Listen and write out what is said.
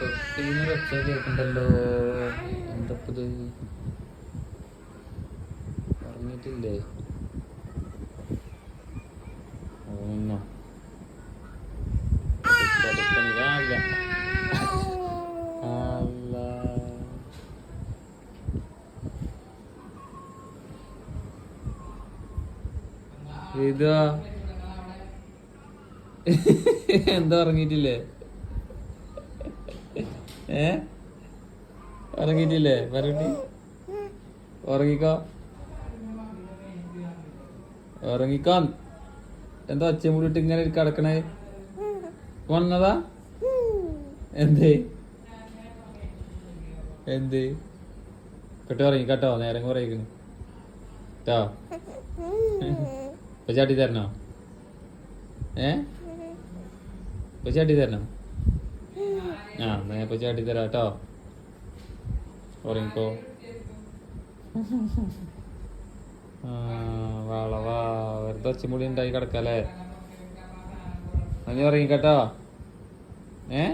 തൊട്ടീന്ന് വെച്ച കേൾക്കണ്ടല്ലോ. എന്തപ്പത് പറഞ്ഞിട്ടില്ലേ എന്താ ഉറങ്ങിയിട്ടില്ലേ ഏ? ഉറങ്ങിയിട്ടില്ലേ? പറയട്ടി. ഉറങ്ങിക്കോ. ഉറങ്ങിക്കോ. എന്താ അച്ഛൻ മൂടിട്ട് ഇങ്ങനെ കിടക്കണേ? വന്നതാ? എന്തേ? എന്ത്? കേട്ടോ ഇറങ്ങി കേട്ടോ നേരം കുറയ്ക്കുന്നു കേട്ടോ ചാട്ടി തരണോ? ഏ? ചാട്ടി തരണോ? ആ എന്നാ ഇപ്പൊ ചാട്ടി തരാം കേട്ടോ. ഉറങ്ങിക്കോ വളവാ വെറുതെ ഒച്ചമുടി ഉണ്ടായി കിടക്കല്ലേ? നീ ഉറങ്ങിക്കട്ടോ. ഏ?